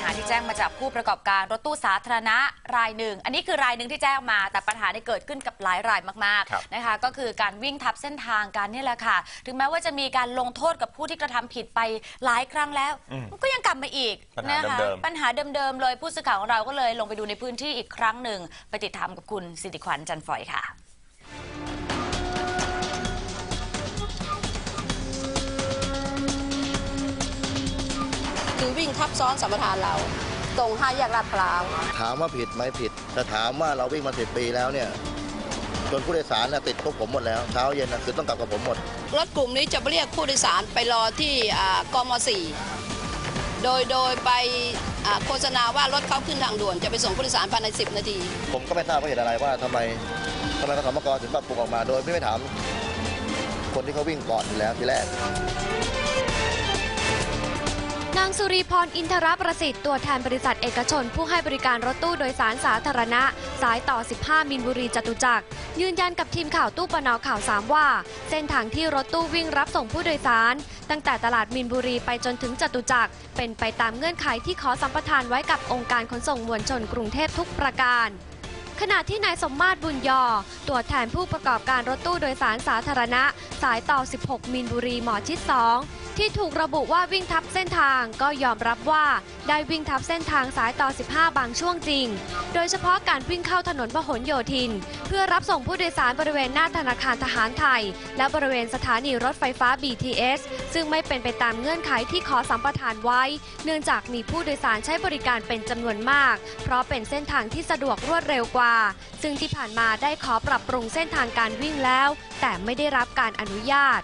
ญหาที่แจ้งมาจากผู้ประกอบการรถตู้สาธารณะรายหนึ่ง อันนี้คือรายหนึ่งที่แจ้งมา แต่ปัญหาได้เกิดขึ้นกับหลายรายมากครับๆนะคะ ก็คือการวิ่งทับเส้นทางกันนี่แหละค่ะ ถึงแม้ว่าจะมีการลงโทษกับผู้ที่กระทำผิดไปหลายครั้งแล้วอืมมันก็ยังกลับมาอีกปัญหานะคะเดิมๆปัญหาเดิมๆเลยผู้สื่อข่าวของเราก็เลยลงไปดูในพื้นที่อีกครั้งหนึ่งไปติดตามกับคุณสิริขวัญจันทร์ฝอยค่ะ ทับซ้อนสัมปทานเรา ตรงห้าแยกลาดพร้าว ถามว่าผิดไหมผิด แต่ถามว่าเราวิ่งมาสิบปีแล้วเนี่ยจนผู้โดยสารน่ะติดพวกผมหมดแล้วเช้าเย็นนะคือต้องกลับกับผมหมด รถกลุ่มนี้จะไปเรียกผู้โดยสารไปรอที่อ่ากม4โดยโดยไปอ่าโฆษณาว่ารถเขาขึ้นทางด่วนจะไปส่งผู้โดยสารภายใน 10 นาที ผมก็ไม่ทราบว่าเหตุอะไรว่าทำไมทำไมกสมกถึงปรับปรุงออกมา โดยไม่ไปถามคนที่เขาวิ่งก่อนอยู่แล้วทีแรก นางสุรีพรอินทรประสิทธิ์ตัวแทนบริษัทเอกชน ผู้ให้บริการรถตู้โดยสารสาธารณะ สายต่อ 15 มินบุรีจตุจักร ยืนยันกับทีมข่าวตู้ปนข่าว 3 ว่า เส้นทางที่รถตู้วิ่งรับส่งผู้โดยสาร ตั้งแต่ตลาดมินบุรีไปจนถึงจตุจักร เป็นไปตามเงื่อนไขที่ขอสัมปทานไว้กับองค์การขนส่งมวลชนกรุงเทพทุกประการ ขณะที่นายสมมาตรบุญยอ ตัวแทนผู้ประกอบการรถตู้โดยสารสาธารณะ สายต่อ 16มินบุรีหมอชิด 2 ที่ถูกระบุว่าวิ่งทับเส้นทางก็ยอมรับว่าได้วิ่งทับเส้นทางสายต่อ 15 บางช่วงจริง โดยเฉพาะการวิ่งเข้าถนนพหลโยธิน เพื่อรับส่งผู้โดยสารบริเวณหน้าธนาคารทหารไทย และบริเวณสถานีรถไฟฟ้า BTS ซึ่งไม่เป็นไปตามเงื่อนไขที่ขอสัมปทานไว้ เนื่องจากมีผู้โดยสารใช้บริการเป็นจำนวนมาก เพราะเป็นเส้นทางที่สะดวกรวดเร็วกว่าซึ่งที่ผ่านมาได้ขอปรับปรุงเส้นทางการวิ่งแล้ว แต่ไม่ได้รับการอนุญาต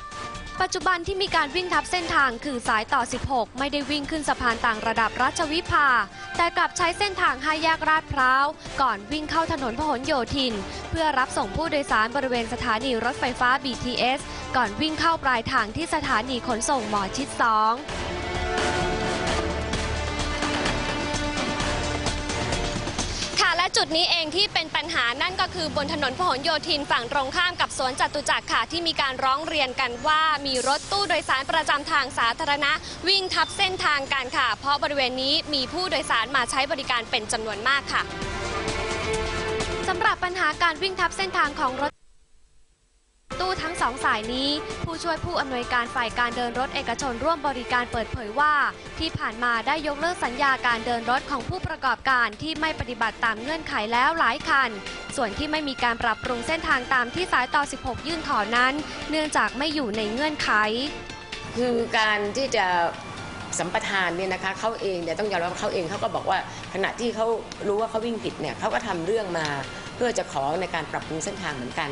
ปัจจุบันที่มีการวิ่งทับเส้นทางคือสายต่อ 16 ไม่ได้วิ่งขึ้นสะพานต่างระดับรัชวิภา แต่กลับใช้เส้นทางห้าแยกลาดพร้าว ก่อนวิ่งเข้าถนนพหลโยธิน เพื่อรับส่งผู้โดยสารบริเวณสถานีรถไฟฟ้า BTS ก่อนวิ่งเข้าปลายทางที่สถานีขนส่งหมอชิด2 จุดนี้เองที่เป็นปัญหานั่นก็คือบนถนนพหลโยธินฝั่งตรงข้ามกับสวนจตุจักรค่ะ ที่มีการร้องเรียนกันว่ามีรถตู้โดยสารประจำทางสาธารณะ วิ่งทับเส้นทางกันค่ะ เพราะบริเวณนี้มีผู้โดยสารมาใช้บริการเป็นจำนวนมากค่ะสำหรับปัญหาการวิ่งทับเส้นทางของรถ สองสายนี้ ผู้ช่วยผู้อำนวยการฝ่ายการเดินรถเอกชนร่วมบริการเปิดเผยว่า ที่ผ่านมาได้ยกเลิกสัญญาการเดินรถของผู้ประกอบการที่ไม่ปฏิบัติตามเงื่อนไขแล้วหลายคัน ส่วนที่ไม่มีการปรับปรุงเส้นทางตามที่สายต่อ 16 ยื่นขอนั้น เนื่องจากไม่อยู่ในเงื่อนไข คือการที่จะสัมปทานเนี่ยนะคะเขาเองเนี่ยต้องยอมรับว่าเขาเองเขาก็บอกว่าขณะที่เขารู้ว่าเขาวิ่งผิดเนี่ยเขาก็ทำเรื่องมาเพื่อจะขอในการปรับปรุงเส้นทางเหมือนกัน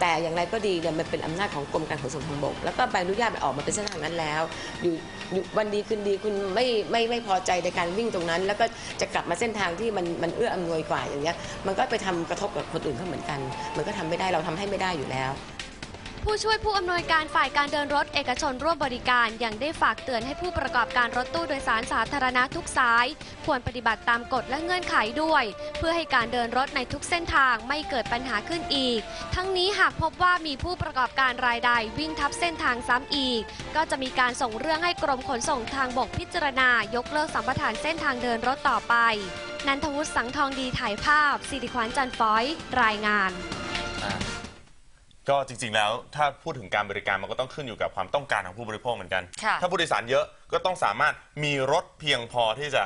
แต่อย่างไรก็ดีเนี่ยมันเป็นอำนาจของกรมการขนส่งทางบก แล้วก็ใบอนุญาตมันออกมาเป็นเส้นทางนั้นแล้วอยู่อยู่วันดีคืนดีคุณไม่ไม่ไม่พอใจในการวิ่งตรงนั้น แล้วก็จะกลับมาเส้นทางที่มันมันเอื้ออำนวยกว่าอย่างเงี้ยมันก็ไปทำกระทบกับคนอื่นเขาเหมือนกัน มันก็ทำไม่ได้เราทำให้ไม่ได้อยู่แล้ว ผู้ช่วยผู้อำนวยการฝ่ายการเดินรถเอกชนร่วมบริการยังได้ฝากเตือนให้ผู้ประกอบการรถตู้โดยสารสาธารณะทุกสาย ควรปฏิบัติตามกฎและเงื่อนไขด้วย เพื่อให้การเดินรถในทุกเส้นทางไม่เกิดปัญหาขึ้นอีก ทั้งนี้หากพบว่ามีผู้ประกอบการรายใดวิ่งทับเส้นทางซ้ำอีก ก็จะมีการส่งเรื่องให้กรมขนส่งทางบกพิจารณายกเลิกสัมปทานเส้นทางเดินรถต่อไป นันทวุฒิสังทองดีถ่ายภาพสิริขวัญจันทร์ฟอย รายงาน ก็จริงๆแล้วถ้าพูดถึงการบริการมันก็ต้องขึ้นอยู่กับความต้องการของผู้บริโภคเหมือนกัน ค่ะ ถ้าผู้โดยสารเยอะก็ต้องสามารถมีรถเพียงพอที่จะ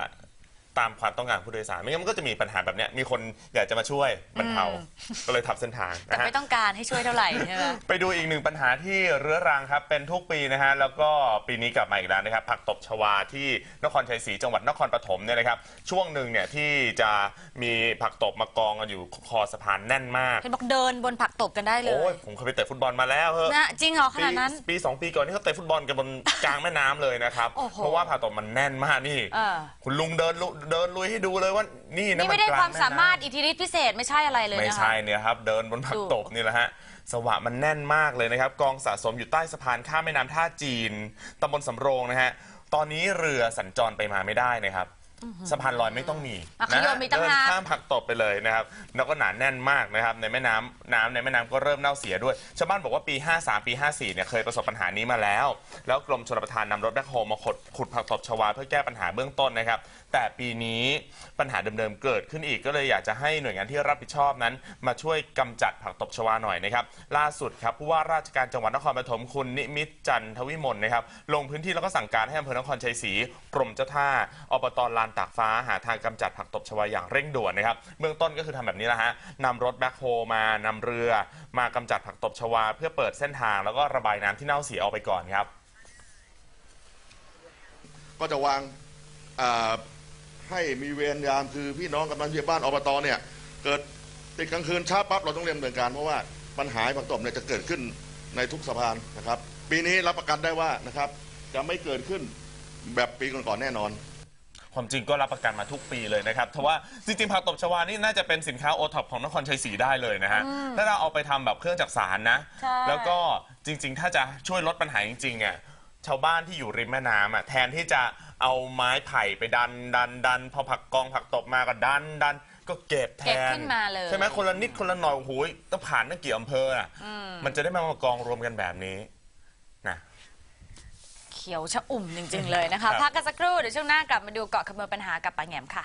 ตามความต้องการของผู้โดยสาร ไม่งั้นมันก็จะมีปัญหาแบบเนี้ยมีคนอยากจะมาช่วยบรรเทาอืมก็เลยทับเส้นทางแต่นะฮะ ไม่ต้องการให้ช่วยเท่าไหร่ใช่ไหม ไปดูอีกหนึ่งปัญหาที่เรื้อรังครับ เป็นทุกปีนะฮะ แล้วก็ปีนี้กลับมาอีกแล้วนะครับ ผักตบชวาที่นครชัยศรีจังหวัดนครปฐมเนี่ยนะครับ ช่วงหนึ่งเนี่ยที่จะมีผักตบมากองกันอยู่คอสะพานแน่นมาก เห็นบอกเดินบนผักตบกันได้เลโอ้ยยผมเคยไปเตะฟุตบอลมาแล้วเฮ้นะจริงเหรอขปีนาดนั้น ปีสองปีก่อนนี่เขาเตะฟุตบอลกันบน กลางแม่น้ำเลยนะครับ โอ้โหเพราะว่าผักตบมันแน่นมากนี่ เออคุณลุงเดินลุเดินลุยให้ดูเลยว่านี่นะนี่ไม่ได้นกลงความสามารถแน้ำอิทธิฤทธิพิเศษไม่ใช่อะไรเลยไม่นะคะ ใช่เนี่ยครับ เดินบนผักดู ตบนี่แหละฮะสวะมันแน่นมากเลยนะครับ กองสะสมอยู่ใต้สะพานข้ามแม่น้ำท่าจีนตำบลสำโรงนะฮะตอนนี้เรือสัญจรไปมาไม่ได้นะครับ สะพานลอยไม่ต้องมีอะขยมนะมีตั้งเดินหาก ข้ามผักตบไปเลยนะครับแล้วก็หนาแน่นมากนะครับในแม่น้ำน้ำในแม่น้ำก็เริ่มเน่าเสียด้วยชาวบ้านบอกว่าปี 53 ปี 54เนี่ยเคยประสบปัญหานี้มาแล้ว แล้วกรมชลประทานนำรถแบ็คโฮลมาขุดขุดผักตบชวาเพื่อแก้ปัญหาเบื้องต้นนะครับ แต่ปีนี้ปัญหาเดิมๆเกิดขึ้นอีกก็เลยอยากจะให้หน่วยงานที่รับผิดชอบนั้น มาช่วยกำจัดผักตบชวาหน่อยนะครับ ล่าสุดครับผู้ว่าราชการจังหวัดนครปฐมคุณนิมิตรจันทวิมลนะครับลงพื้นที่แล้วก็สั่งการให้อำเภอนครชัยศรีกรมเจ้าท่าอบตลานตากฟ้าหาทางกำจัดผักตบชวาอย่างเร่งด่วนนะครับเบื้องต้นก็คือทำแบบนี้แหละฮะนำรถแบ็คโฮมานำเรือ มากำจัดผักตบชวา เพื่อเปิดเส้นทางแล้วก็ระบายน้ำที่เน่าเสียออกไปก่อนครับ ก็จะวางให้มีเวรยามคือพี่น้องกำนันผู้ใหญ่บ้านอบตเนี่ย เกิดติดกลางคืนช้าปั๊บเราต้องเรียนดำเนินการเพราะว่าปัญหาผักตบเนี่ยจะเกิดขึ้นในทุกสะพานนะครับ ปีนี้รับประกันได้ว่านะครับ จะไม่เกิดขึ้นแบบปีก่อนๆแน่นอน ความจริงก็รับประกันมาทุกปีเลยนะครับเพราะว่าจริงๆผักตบชวานี่น่าจะเป็นสินค้าโอท็อปของนครชัยศรีได้เลยนะฮะถ้าเราเอาไปทำแบบเครื่องจักสารนะ ใช่ แล้วก็จริง ๆ ถ้าจะช่วยลดปัญหาจริงๆเนี่ยชาวบ้านที่อยู่ริมแม่น้ำอะแทนที่จะเอาไม้ไผ่ไปดันดันดันพอผักกองผักตบมาก็ดันดันก็เก็บแทเก็บนขึ้นมาเลย ใช่ไหมคนละนิดคนละหน่อยโอ้โหต้องผ่านตั้งกี่อำเภออะมันจะได้มามากองรวมกันแบบนี้นะเขียวชะอุ่มจริง ๆ เลยนะคะ พักกันสักครู่เดี๋ยวช่วงหน้ากลับมาดูเกาะคมือณปัญหากับปางแหงมค่ะ